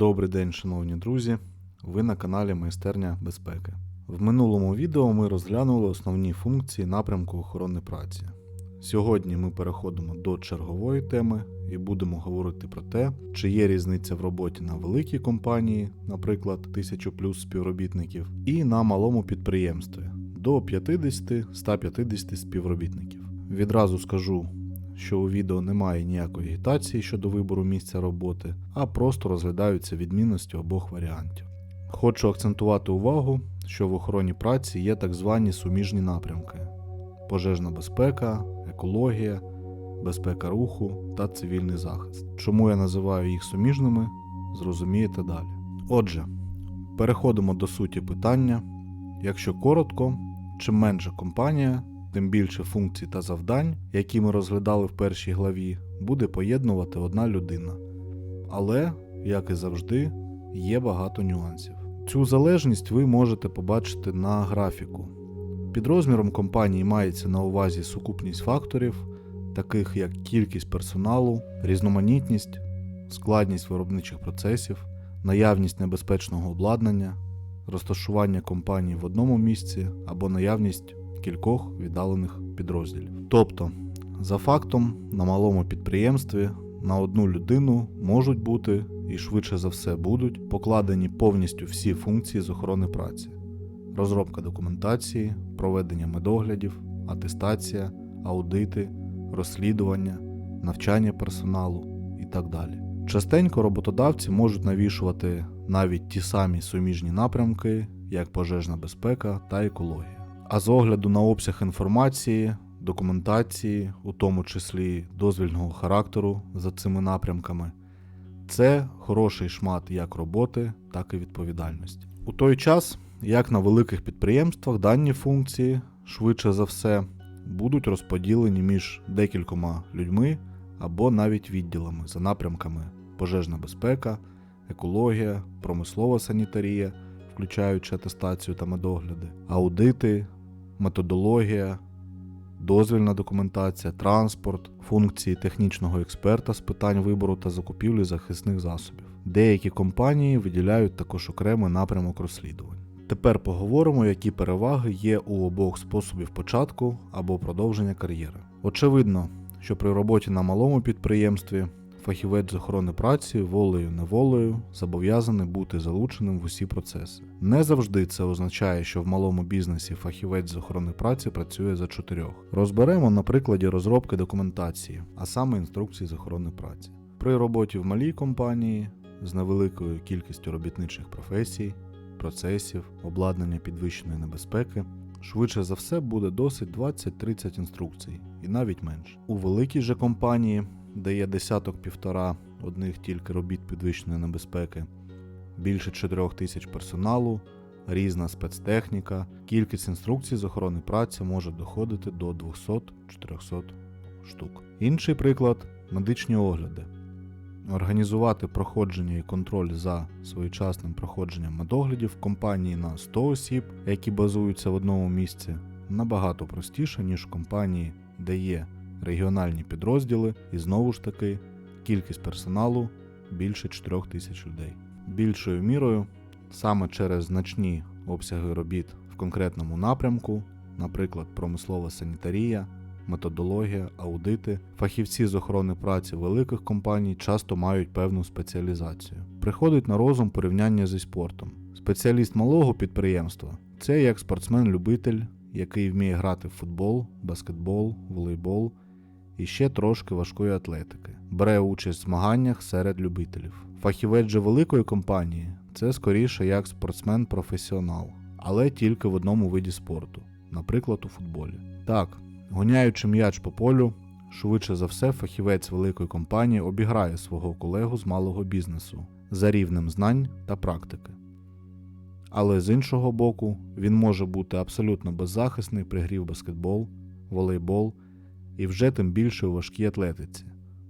Добрий день, шановні друзі! Ви на каналі Майстерня безпеки. В минулому відео ми розглянули основні функції напрямку охорони праці. Сьогодні ми переходимо до чергової теми і будемо говорити про те, чи є різниця в роботі на великій компанії, наприклад, 1000 плюс співробітників, і на малому підприємстві до 50-150 співробітників. Відразу скажу, що у відео немає ніякої агітації щодо вибору місця роботи, а просто розглядаються відмінності обох варіантів. Хочу акцентувати увагу, що в охороні праці є так звані суміжні напрямки: пожежна безпека, екологія, безпека руху та цивільний захист. Чому я називаю їх суміжними, зрозумієте далі. Отже, переходимо до суті питання. Якщо коротко, чим менша компанія, тим більше функцій та завдань, які ми розглядали в першій главі, буде поєднувати одна людина. Але, як і завжди, є багато нюансів. Цю залежність ви можете побачити на графіку. Під розміром компанії мається на увазі сукупність факторів, таких як кількість персоналу, різноманітність, складність виробничих процесів, наявність небезпечного обладнання, розташування компанії в одному місці або наявність кількох віддалених підрозділів. Тобто, за фактом, на малому підприємстві на одну людину можуть бути і швидше за все будуть покладені повністю всі функції з охорони праці: розробка документації, проведення медоглядів, атестація, аудити, розслідування, навчання персоналу і так далі. Частенько роботодавці можуть навішувати навіть ті самі суміжні напрямки, як пожежна безпека та екологія. А з огляду на обсяг інформації, документації, у тому числі дозвільного характеру за цими напрямками, це хороший шмат як роботи, так і відповідальності. У той час, як на великих підприємствах, дані функції, швидше за все, будуть розподілені між декількома людьми або навіть відділами за напрямками пожежна безпека, екологія, промислова санітарія, включаючи атестацію та медогляди, аудити, методологія, дозвільна документація, транспорт, функції технічного експерта з питань вибору та закупівлі захисних засобів. Деякі компанії виділяють також окремий напрямок розслідувань. Тепер поговоримо, які переваги є у обох способів початку або продовження кар'єри. Очевидно, що при роботі на малому підприємстві фахівець з охорони праці волею-неволею зобов'язаний бути залученим в усі процеси. Не завжди це означає, що в малому бізнесі фахівець з охорони праці працює за чотирьох. Розберемо на прикладі розробки документації, а саме інструкції з охорони праці. При роботі в малій компанії з невеликою кількістю робітничих професій, процесів, обладнання підвищеної небезпеки. Швидше за все буде досить 20-30 інструкцій, і навіть менше. У великій же компанії, де є десяток півтора одних тільки робіт підвищеної небезпеки, більше 4 тисяч персоналу, різна спецтехніка, кількість інструкцій з охорони праці може доходити до 200-400 штук. Інший приклад медичні огляди. Організувати проходження і контроль за своєчасним проходженням медоглядів в компанії на 100 осіб, які базуються в одному місці, набагато простіше, ніж в компанії, де є регіональні підрозділи, і знову ж таки кількість персоналу більше 4 тисяч людей. Більшою мірою саме через значні обсяги робіт в конкретному напрямку, наприклад, промислова санітарія, методологія, аудити, фахівці з охорони праці великих компаній часто мають певну спеціалізацію. Приходить на розум порівняння зі спортом. Спеціаліст малого підприємства це як спортсмен-любитель, який вміє грати в футбол, баскетбол, волейбол і ще трошки важкої атлетики. Бере участь в змаганнях серед любителів. Фахівець же великої компанії це скоріше як спортсмен-професіонал, але тільки в одному виді спорту, наприклад, у футболі. Так, гоняючи м'яч по полю, швидше за все фахівець великої компанії обіграє свого колегу з малого бізнесу за рівнем знань та практики. Але з іншого боку, він може бути абсолютно беззахисний при грі в баскетбол, волейбол і вже тим більше у важкій атлетиці,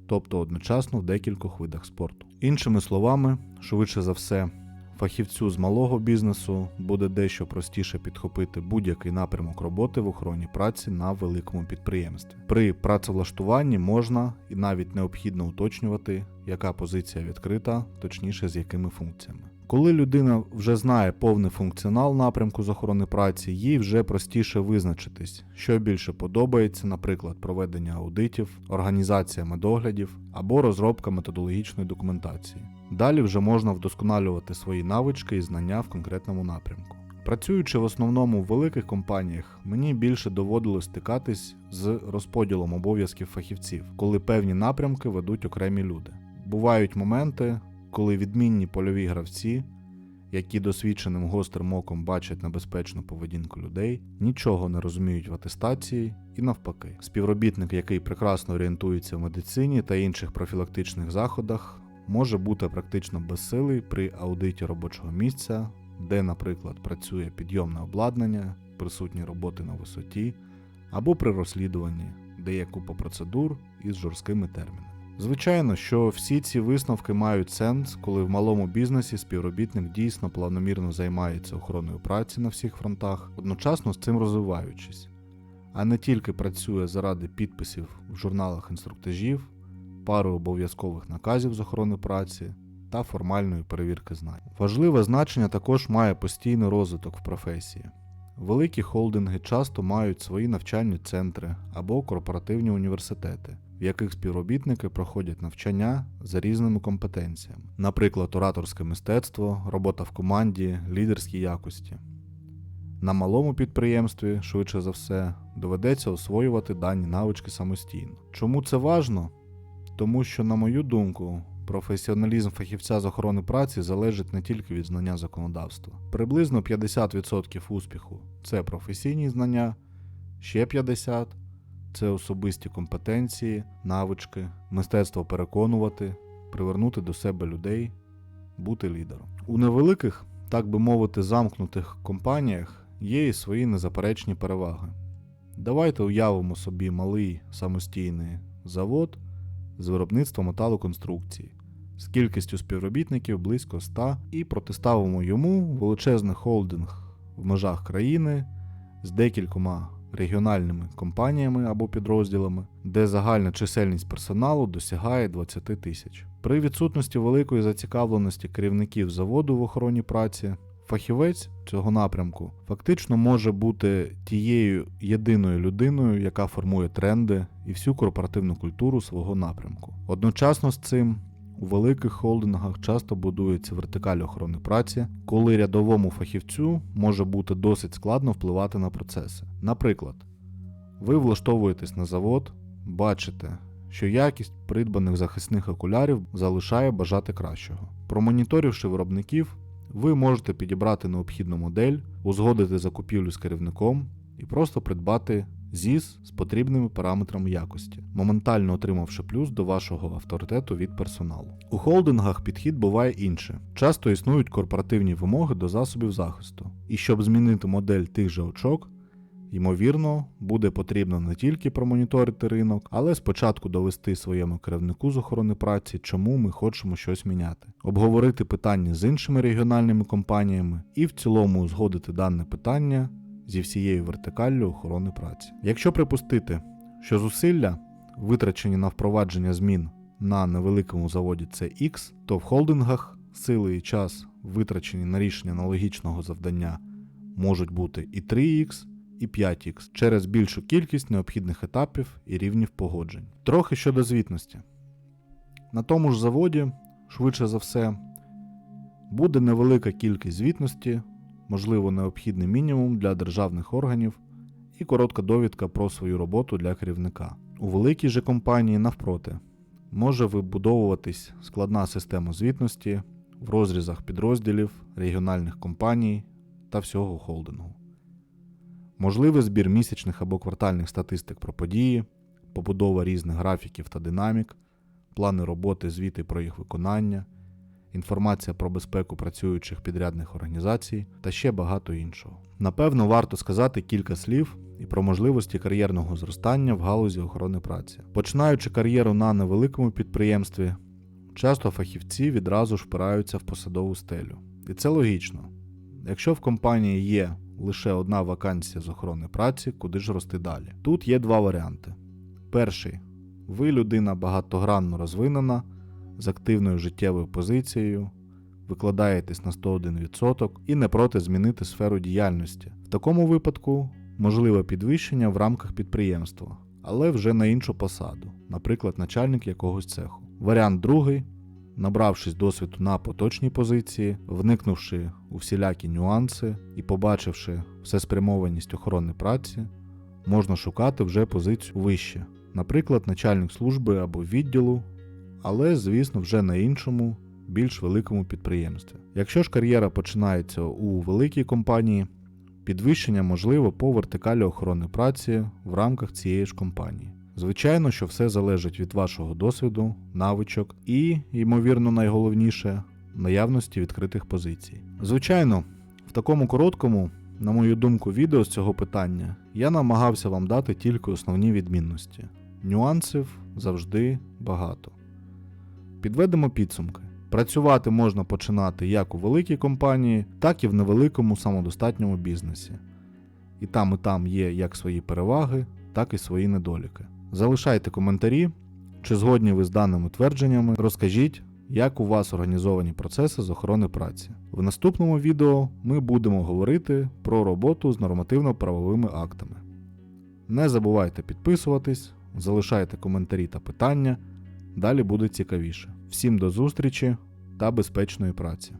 тобто одночасно в декількох видах спорту. Іншими словами, швидше за все, Фахівцю з малого бізнесу буде дещо простіше підхопити будь-який напрямок роботи в охороні праці на великому підприємстві. При працевлаштуванні можна і навіть необхідно уточнювати, яка позиція відкрита, точніше з якими функціями. Коли людина вже знає повний функціонал напрямку з охорони праці, їй вже простіше визначитись, що більше подобається, наприклад, проведення аудитів, організація медоглядів або розробка методологічної документації. Далі вже можна вдосконалювати свої навички і знання в конкретному напрямку. Працюючи в основному в великих компаніях, мені більше доводилось стикатись з розподілом обов'язків фахівців, коли певні напрямки ведуть окремі люди. Бувають моменти, коли відмінні польові гравці, які досвідченим гострим оком бачать небезпечну поведінку людей, нічого не розуміють в атестації і навпаки. Співробітник, який прекрасно орієнтується в медицині та інших профілактичних заходах, може бути практично безсилий при аудиті робочого місця, де, наприклад, працює підйомне обладнання, присутні роботи на висоті, або при розслідуванні, де є купа процедур із жорсткими термінами. Звичайно, що всі ці висновки мають сенс, коли в малому бізнесі співробітник дійсно планомірно займається охороною праці на всіх фронтах, одночасно з цим розвиваючись, а не тільки працює заради підписів в журналах інструктажів, пару обов'язкових наказів з охорони праці та формальної перевірки знань. Важливе значення також має постійний розвиток в професії. Великі холдинги часто мають свої навчальні центри або корпоративні університети, в яких співробітники проходять навчання за різними компетенціями, наприклад, ораторське мистецтво, робота в команді, лідерські якості. На малому підприємстві, швидше за все, доведеться освоювати дані навички самостійно. Чому це важно? Тому що, на мою думку, професіоналізм фахівця з охорони праці залежить не тільки від знання законодавства. Приблизно 50% успіху це професійні знання, ще 50% це особисті компетенції, навички, мистецтво переконувати, привернути до себе людей, бути лідером. У невеликих, так би мовити, замкнутих компаніях є і свої незаперечні переваги. Давайте уявимо собі малий самостійний завод з виробництва металоконструкцій з кількістю співробітників близько 100 і протиставимо йому величезний холдинг в межах країни з декількома регіональними компаніями або підрозділами, де загальна чисельність персоналу досягає 20 тисяч. При відсутності великої зацікавленості керівників заводу в охороні праці. Фахівець цього напрямку фактично може бути тією єдиною людиною, яка формує тренди і всю корпоративну культуру свого напрямку. Одночасно з цим у великих холдингах часто будується вертикаль охорони праці, коли рядовому фахівцю може бути досить складно впливати на процеси. Наприклад, ви влаштовуєтесь на завод, бачите, що якість придбаних захисних окулярів залишає бажати кращого. Промоніторивши виробників, ви можете підібрати необхідну модель, узгодити закупівлю з керівником і просто придбати ЗІС з потрібними параметрами якості, моментально отримавши плюс до вашого авторитету від персоналу. У холдингах підхід буває інше. Часто існують корпоративні вимоги до засобів захисту, і щоб змінити модель тих же очок, ймовірно, буде потрібно не тільки промоніторити ринок, але спочатку довести своєму керівнику з охорони праці, чому ми хочемо щось міняти, обговорити питання з іншими регіональними компаніями і в цілому узгодити дане питання зі всією вертикаллю охорони праці. Якщо припустити, що зусилля, витрачені на впровадження змін на невеликому заводі це X, то в холдингах сили і час, витрачені на рішення аналогічного завдання, можуть бути і 3X, і 5X через більшу кількість необхідних етапів і рівнів погоджень. Трохи щодо звітності. На тому ж заводі, швидше за все, буде невелика кількість звітності можливо, необхідний мінімум для державних органів і коротка довідка про свою роботу для керівника. У великій же компанії, навпроти, може вибудовуватись складна система звітності в розрізах підрозділів, регіональних компаній та всього холдингу. Можливий збір місячних або квартальних статистик про події, побудова різних графіків та динамік, плани роботи, звіти про їх виконання інформація про безпеку працюючих підрядних організацій та ще багато іншого. Напевно, варто сказати кілька слів і про можливості кар'єрного зростання в галузі охорони праці. Починаючи кар'єру на невеликому підприємстві, часто фахівці відразу ж впираються в посадову стелю. І це логічно. Якщо в компанії є лише одна вакансія з охорони праці, куди ж рости далі? Тут є два варіанти. Перший ви людина багатогранно розвинена, з активною життєвою позицією, викладаєтесь на 101% і не проти змінити сферу діяльності. В такому випадку можливе підвищення в рамках підприємства, але вже на іншу посаду, наприклад, начальник якогось цеху. Варіант другий. Набравшись досвіду на поточній позиції, вникнувши у всілякі нюанси і побачивши всеспрямованість охорони праці, можна шукати вже позицію вище, наприклад, начальник служби або відділу, але, звісно, вже на іншому, більш великому підприємстві. Якщо ж кар'єра починається у великій компанії, підвищення можливо по вертикалі охорони праці в рамках цієї ж компанії. Звичайно, що все залежить від вашого досвіду, навичок і, ймовірно, найголовніше наявності відкритих позицій. Звичайно, в такому короткому, на мою думку, відео з цього питання я намагався вам дати тільки основні відмінності. Нюансів завжди багато. Підведемо підсумки. Працювати можна починати як у великій компанії, так і в невеликому самодостатньому бізнесі. І там, і там є як свої переваги, так і свої недоліки. Залишайте коментарі, чи згодні ви з даними твердженнями, розкажіть, як у вас організовані процеси з охорони праці. В наступному відео ми будемо говорити про роботу з нормативно-правовими актами. Не забувайте підписуватись, залишайте коментарі та питання. Далі буде цікавіше. Всім до зустрічі та безпечної праці!